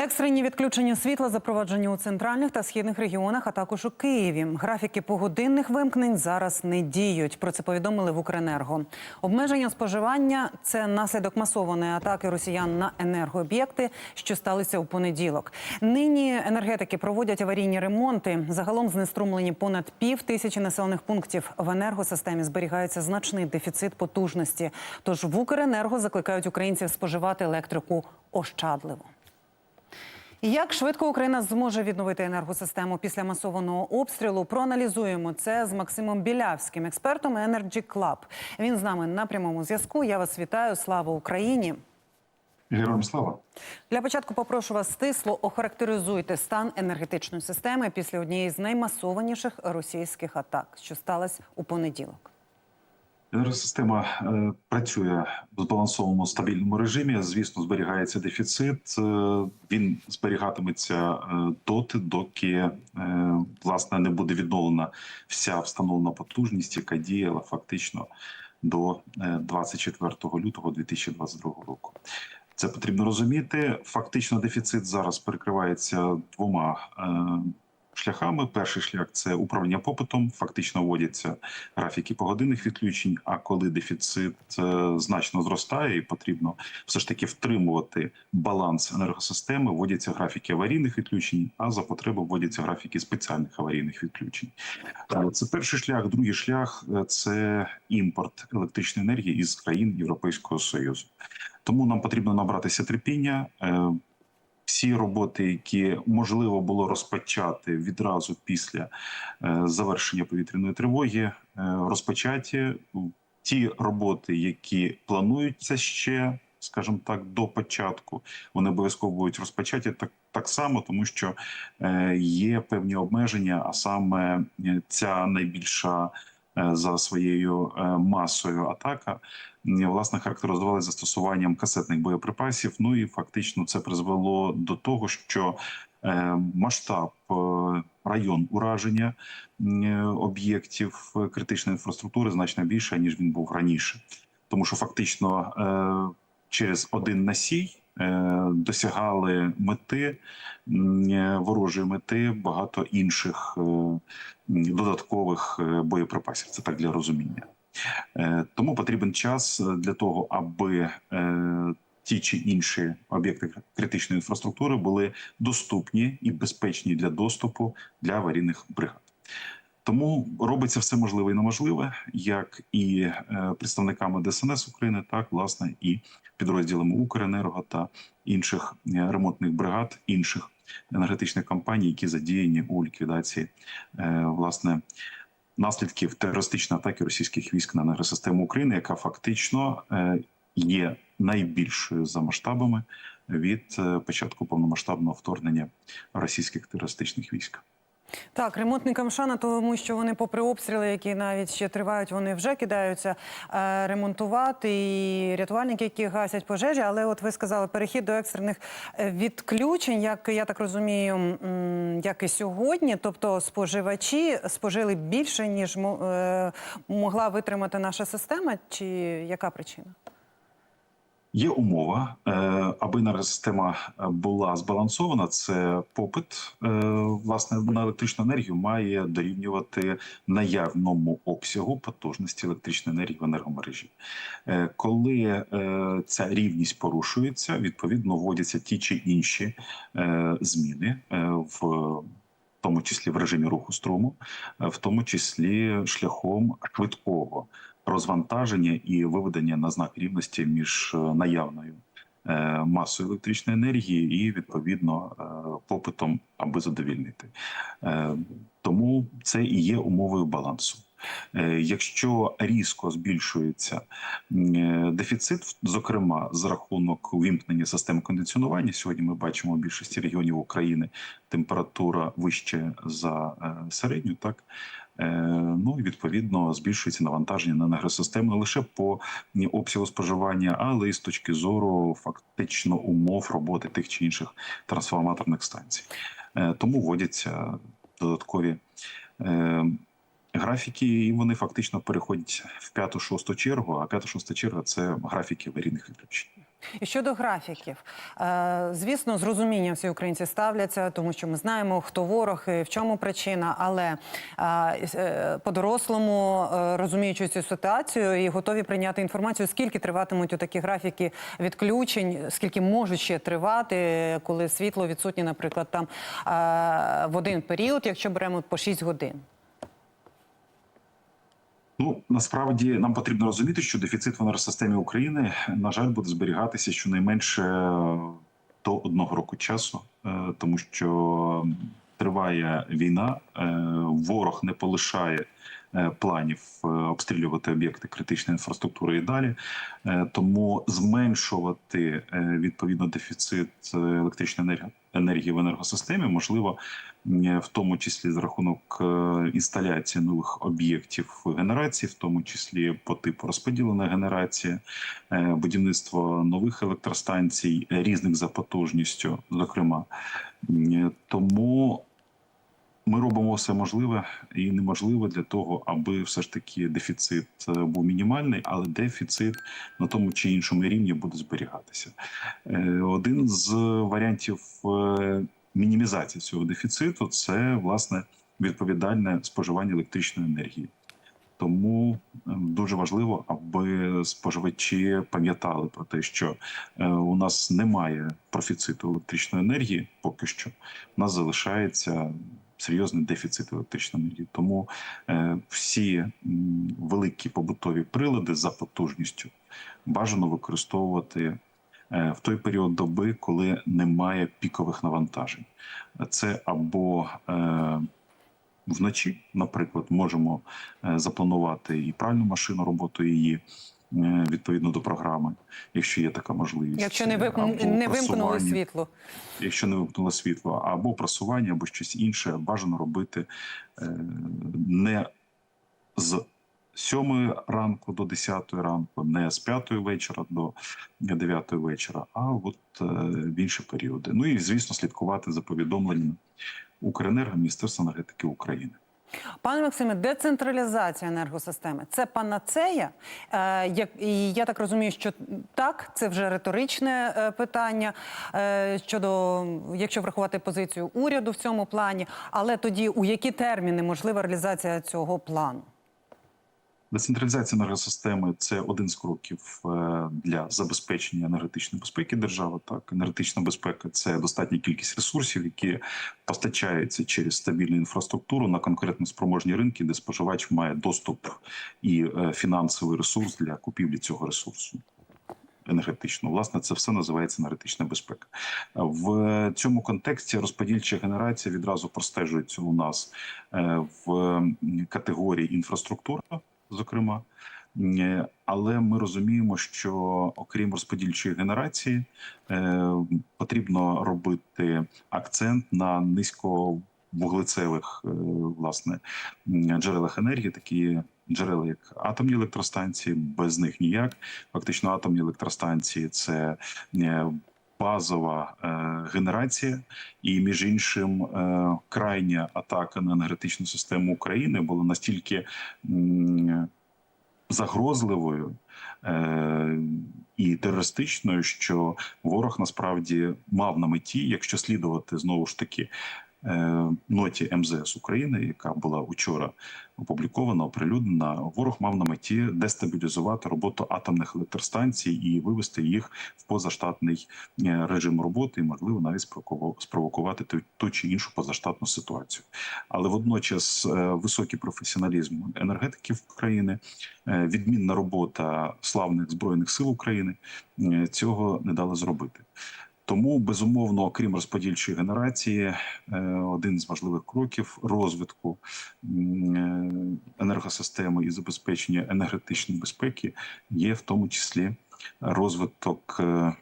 Екстрені відключення світла запроваджені у центральних та східних регіонах, а також у Києві. Графіки погодинних вимкнень зараз не діють. Про це повідомили в Укренерго. Обмеження споживання це наслідок масованої атаки росіян на енергооб'єкти, що сталися у понеділок. Нині енергетики проводять аварійні ремонти. Загалом знеструмлені понад пів тисячі населених пунктів. В енергосистемі зберігається значний дефіцит потужності. Тож в Укренерго закликають українців споживати електрику ощадливо. Як швидко Україна зможе відновити енергосистему після масованого обстрілу? Проаналізуємо це з Максимом Білявським, експертом Energy Club. Він з нами на прямому зв'язку. Я вас вітаю. Слава Україні! Героям слава. Для початку попрошу вас стисло охарактеризуйте стан енергетичної системи після однієї з наймасованіших російських атак, що сталося у понеділок. Енергосистема е, працює в збалансованому стабільному режимі. Звісно, зберігається дефіцит. Е, він зберігатиметься е, доти, доки власне не буде відновлена вся встановлена потужність, яка діяла фактично до е, 24 лютого 2022 року. Це потрібно розуміти. Фактично, дефіцит зараз перекривається двома. Шляхами перший шлях це управління попитом. Фактично вводяться графіки погодинних відключень. А коли дефіцит е, значно зростає, і потрібно все ж таки втримувати баланс енергосистеми, вводяться графіки аварійних відключень, а за потреби вводяться графіки спеціальних аварійних відключень. Е, Це перший шлях. Другий шлях е, це імпорт електричної енергії із країн Європейського союзу. Тому нам потрібно набратися терпіння. Всі роботи, які можливо було розпочати відразу після е, завершення повітряної тривоги, е, розпочаті ті роботи, які плануються ще, скажімо так, до початку, вони обов'язково будуть розпочаті так. Так само, тому що е, є певні обмеження, а саме ця найбільша за своєю масою атака власне характеризували застосуванням касетних боєприпасів. Ну і фактично це призвело до того, що е, масштаб е, район ураження е, об'єктів критичної інфраструктури значно більше ніж він був раніше, тому що фактично через один насій. Досягали мети ворожої мети багато інших додаткових боєприпасів. Це так для розуміння. Е, Тому потрібен час е, для того, аби е, ті чи інші об'єкти критичної інфраструктури були доступні і безпечні для доступу для аварійних бригад. Тому робиться все можливе і неможливе, як і представниками ДСНС України, так власне і підрозділами Укренерго та інших ремонтних бригад, інших енергетичних компаній, які задіяні у ліквідації власне наслідків терористичної атаки російських військ на енергосистему України, яка фактично е, є найбільшою за масштабами від е, початку повномасштабного вторгнення російських терористичних військ. Так, ремонтникам шана, тому що вони, попри обстріли, які навіть ще тривають, вони вже кидаються е, ремонтувати і рятувальники, які гасять пожежі. Але от ви сказали, перехід до екстрених е, відключень, як я так розумію, як і сьогодні. Тобто споживачі спожили більше, ніж е, могла витримати наша система, чи яка причина? Є умова, е, аби енергосистема була збалансована. Це попит е, власне на електричну енергію має дорівнювати наявному обсягу потужності електричної енергії в енергомережі. Е, Коли е, ця рівність порушується, відповідно вводяться ті чи інші е, зміни е, в. Тому числі в режимі руху струму, е, в тому числі шляхом швидкого розвантаження і виведення на знак рівності між е, наявною е, масою електричної енергії і відповідно е, попитом, аби задовільнити. Тому це і є умовою балансу. Е, Якщо різко збільшується е, дефіцит, зокрема за рахунок увімкнення системи кондиціонування, сьогодні ми бачимо в більшості регіонів України температура вище за е, середню, так ну і відповідно збільшується навантаження на енергосистему не лише по обсягу споживання, але й з точки зору фактично умов роботи тих чи інших трансформаторних станцій. Тому вводяться додаткові. Графіки, і вони фактично переходять в п'яту-шосту чергу. А п'ята-шоста черга це графіки аварійних відключень. І щодо графіків, е, звісно, з розумінням всі українці ставляться, тому що ми знаємо, хто ворог і в чому причина. Але е, е, по-дорослому, розуміючи цю ситуацію, і готові прийняти інформацію, скільки триватимуть у такі графіки відключень, скільки можуть ще тривати, коли світло відсутнє, наприклад, там в один період, якщо беремо по 6 годин. Ну насправді нам потрібно розуміти, що дефіцит в енергосистемі України на жаль буде зберігатися щонайменше до одного року часу, е, тому що триває війна, е, ворог не полишає. Е, Планів е, обстрілювати об'єкти критичної інфраструктури і далі, Е, тому зменшувати відповідно дефіцит електричної енергії в енергосистемі можливо в тому числі за рахунок інсталяції нових об'єктів генерації, в тому числі по типу розподіленої генерації, е, будівництво нових електростанцій різних за потужністю, зокрема. Тому ми робимо все можливе і неможливе для того, аби все ж таки дефіцит е, був мінімальний, але дефіцит на тому чи іншому рівні буде зберігатися. Е, Один з варіантів е, мінімізації цього дефіциту це власне відповідальне споживання електричної енергії. Тому дуже важливо, аби споживачі пам'ятали про те, що у нас немає профіциту електричної енергії, поки що у нас залишається серйозний дефіцит електричної енергії. Тому е, всі великі побутові прилади за потужністю бажано використовувати е, в той період доби, коли немає пікових навантажень. Це або е, вночі, наприклад, можемо е, запланувати і пральну машину, роботу її відповідно до програми, якщо є така можливість. Якщо не, Або не вимкнули світло. якщо не вимкнуло світло, або просування, або щось інше, бажано робити е, не з 7 ранку до 10 ранку, не з 5 вечора до 9 вечора, а от е, в інші періоди. Ну і звісно, слідкувати за повідомленнями Укренерго, Міністерства енергетики України. Пане Максиме, децентралізація енергосистеми це панацея. Е, як, і я так розумію, що так, це вже риторичне е, питання е, щодо, якщо врахувати позицію уряду в цьому плані, але тоді у які терміни можлива реалізація цього плану? Децентралізація енергосистеми це один з кроків е, для забезпечення енергетичної безпеки держави. Так, енергетична безпека це достатня кількість ресурсів, які постачаються через стабільну інфраструктуру на конкретно спроможні ринки, де споживач має доступ і е, фінансовий ресурс для купівлі цього ресурсу. Енергетично, власне, це все називається енергетична безпека. В цьому контексті розподільча генерація відразу простежується у нас е, в категорії інфраструктура, зокрема. Е, Але ми розуміємо, що окрім розподільчої генерації, е, потрібно робити акцент на низьковуглецевих е, власне джерелах енергії, такі джерела, як атомні електростанції, без них ніяк. Фактично, атомні електростанції це базова е, генерація, і між іншим, е, крайня атака на енергетичну систему України була настільки загрозливою е, і терористичною, що ворог насправді мав на меті, якщо слідувати знову ж таки ноті МЗС України, яка була учора опублікована, оприлюднена, ворог мав на меті дестабілізувати роботу атомних електростанцій і вивести їх в позаштатний е, режим роботи, і можливо навіть спровоку- спровокувати ту, чи іншу позаштатну ситуацію. Але водночас е, високий професіоналізм енергетиків України, е, відмінна робота славних збройних сил України е, цього не дали зробити. Тому безумовно, окрім розподільчої генерації, е, один з важливих кроків розвитку е, енергосистеми і забезпечення енергетичної безпеки є в тому числі розвиток е,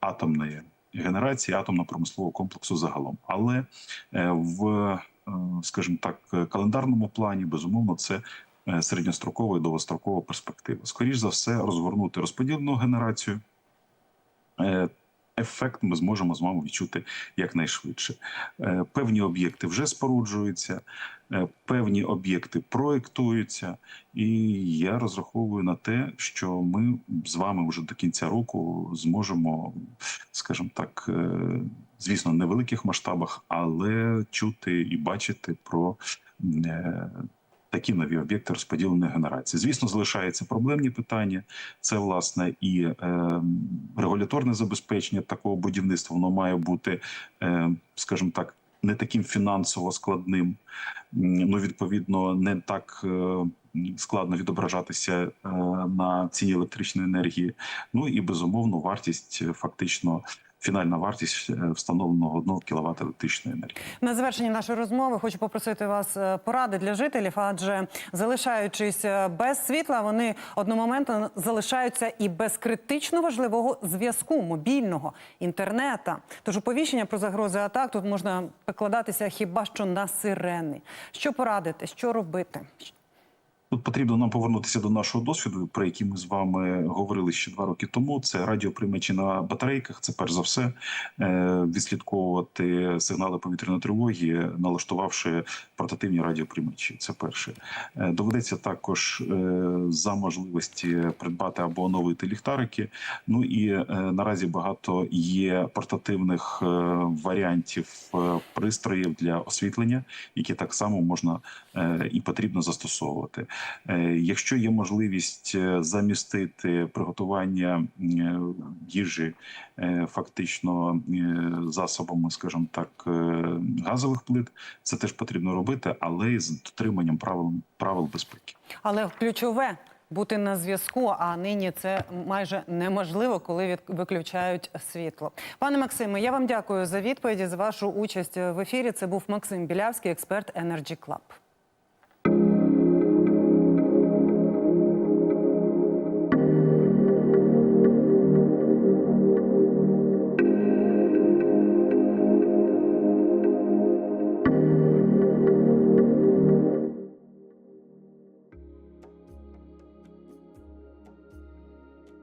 атомної генерації, атомно-промислового комплексу загалом. Але в, скажімо так, календарному плані безумовно це. Середньострокова і довгострокова перспектива. Скоріш за все, розгорнути розподілену генерацію, ефект ми зможемо з вами відчути якнайшвидше. Е, Певні об'єкти вже споруджуються, е, певні об'єкти проєктуються, і я розраховую на те, що ми з вами вже до кінця року зможемо, скажімо так, е, звісно, в невеликих масштабах, але чути і бачити про. Такі нові об'єкти розподіленої генерації. Звісно, залишаються проблемні питання. Це власне і е, регуляторне забезпечення такого будівництва. Воно має бути, е, скажімо так, не таким фінансово складним. Ну, відповідно, не так е, складно відображатися е, на ціні електричної енергії. Ну і безумовно, вартість е, фактично. Фінальна вартість е, встановленого 1 кВт електричної енергії. На завершення нашої розмови хочу попросити вас е, поради для жителів, адже залишаючись е, без світла, вони одномоментно залишаються і без критично важливого зв'язку мобільного інтернета. Тож оповіщення про загрози атак тут можна покладатися хіба що на сирени. Що порадити, що робити? Тут потрібно нам повернутися до нашого досвіду, про який ми з вами говорили ще два роки тому. Це радіоприймачі на батарейках. Це перш за все е, відслідковувати сигнали повітряної тривоги, налаштувавши портативні радіоприймачі. Це перше. Е, Доведеться також е, за можливості придбати або оновити ліхтарики. Ну і наразі багато є портативних варіантів пристроїв для освітлення, які так само можна і потрібно застосовувати. Е, Якщо є можливість е, замістити приготування е, їжі фактично засобами, скажімо так, газових плит, це теж потрібно робити, але із дотриманням правил правил безпеки. Але ключове бути на зв'язку. А нині це майже неможливо, коли виключають світло. Пане Максиме, я вам дякую за відповіді за вашу участь в ефірі. Це був Максим Білявський, експерт Energy Club.